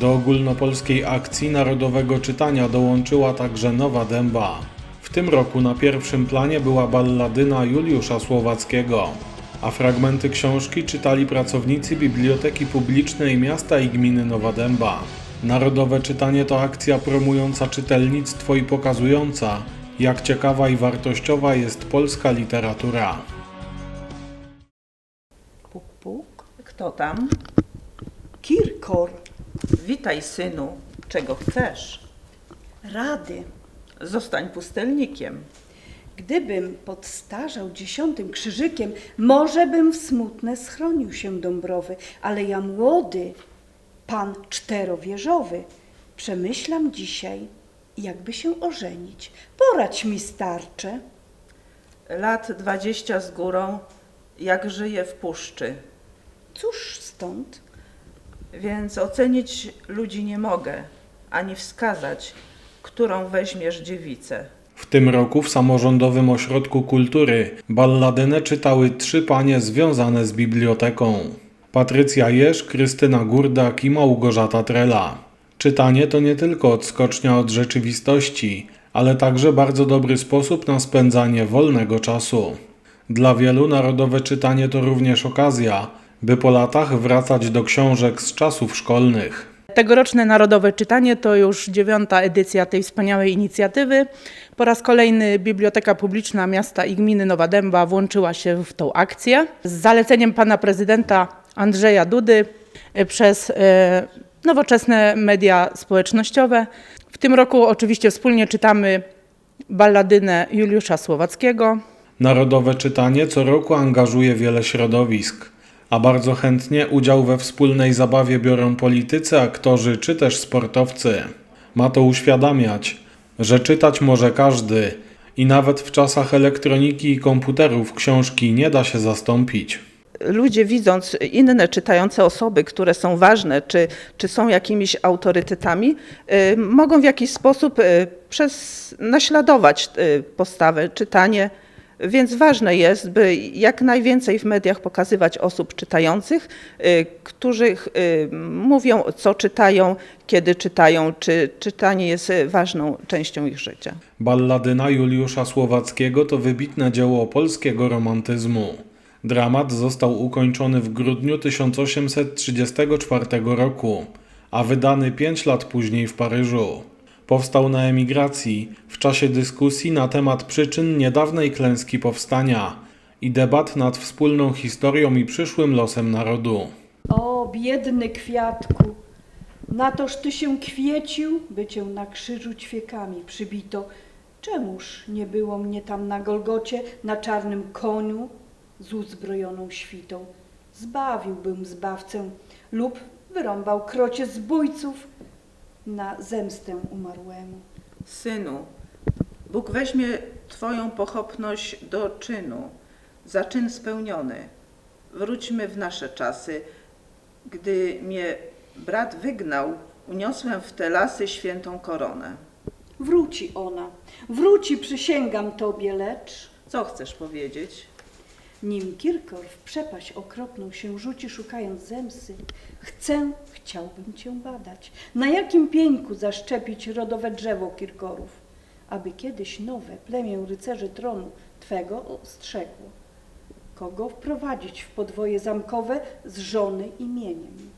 Do ogólnopolskiej akcji narodowego czytania dołączyła także Nowa Dęba. W tym roku na pierwszym planie była balladyna Juliusza Słowackiego, a fragmenty książki czytali pracownicy Biblioteki Publicznej Miasta i Gminy Nowa Dęba. Narodowe czytanie to akcja promująca czytelnictwo i pokazująca, jak ciekawa i wartościowa jest polska literatura. Puk, puk. Kto tam? Kirkor, Witaj, synu. Czego chcesz? rady. Zostań pustelnikiem. Gdybym podstarzał dziesiątym krzyżykiem, może bym w smutne schronił się Dąbrowy, ale ja młody, pan czterowieżowy, przemyślam dzisiaj, jakby się ożenić. Poradź mi, starcze. Lat dwadzieścia z górą, jak żyję w puszczy. Cóż stąd? Więc ocenić ludzi nie mogę, ani wskazać, którą weźmiesz dziewicę. W tym roku w Samorządowym Ośrodku Kultury balladynę czytały trzy panie związane z biblioteką. Patrycja Jerz, Krystyna Gurdak i Małgorzata Trela. Czytanie to nie tylko odskocznia od rzeczywistości, ale także bardzo dobry sposób na spędzanie wolnego czasu. Dla wielu narodowe czytanie to również okazja, by po latach wracać do książek z czasów szkolnych. Tegoroczne Narodowe Czytanie to już dziewiąta edycja tej wspaniałej inicjatywy. Po raz kolejny Biblioteka Publiczna Miasta i Gminy Nowa Dęba włączyła się w tą akcję. Z zaleceniem pana prezydenta Andrzeja Dudy e, przez e, nowoczesne media społecznościowe. W tym roku oczywiście wspólnie czytamy balladynę Juliusza Słowackiego. Narodowe czytanie co roku angażuje wiele środowisk, a bardzo chętnie udział we wspólnej zabawie biorą politycy, aktorzy czy też sportowcy. Ma to uświadamiać, że czytać może każdy i nawet w czasach elektroniki i komputerów książki nie da się zastąpić. Ludzie widząc inne czytające osoby, które są ważne, czy, czy są jakimiś autorytetami, y, mogą w jakiś sposób y, przez, naśladować y, postawę, czytanie. Więc ważne jest, by jak najwięcej w mediach pokazywać osób czytających, y, którzy mówią, co czytają, kiedy czytają, czy czytanie jest y, ważną częścią ich życia. Balladyna Juliusza Słowackiego to wybitne dzieło polskiego romantyzmu. Dramat został ukończony w grudniu 1834 roku, a wydany pięć lat później w Paryżu. Powstał na emigracji w czasie dyskusji na temat przyczyn niedawnej klęski powstania i debat nad wspólną historią i przyszłym losem narodu. O, biedny kwiatku, na toż ty się kwiecił, by cię na krzyżu ćwiekami przybito. Czemuż nie było mnie tam na Golgocie, na czarnym koniu z uzbrojoną świtą? Zbawiłbym zbawcę lub wyrąbał krocie zbójców na zemstę umarłemu. Synu, Bóg weźmie Twoją pochopność do czynu, za czyn spełniony. Wróćmy w nasze czasy. Gdy mnie brat wygnał, uniosłem w te lasy świętą koronę. Wróci ona, wróci, przysięgam tobie, lecz Co chcesz powiedzieć? Nim Kirkor w przepaść okropną się rzuci, szukając zemsty, chcę, chciałbym cię badać. Na jakim pieńku zaszczepić rodowe drzewo Kirkorów, aby kiedyś nowe plemię rycerzy tronu Twego ostrzegło. Kogo wprowadzić w podwoje zamkowe z żony imieniem?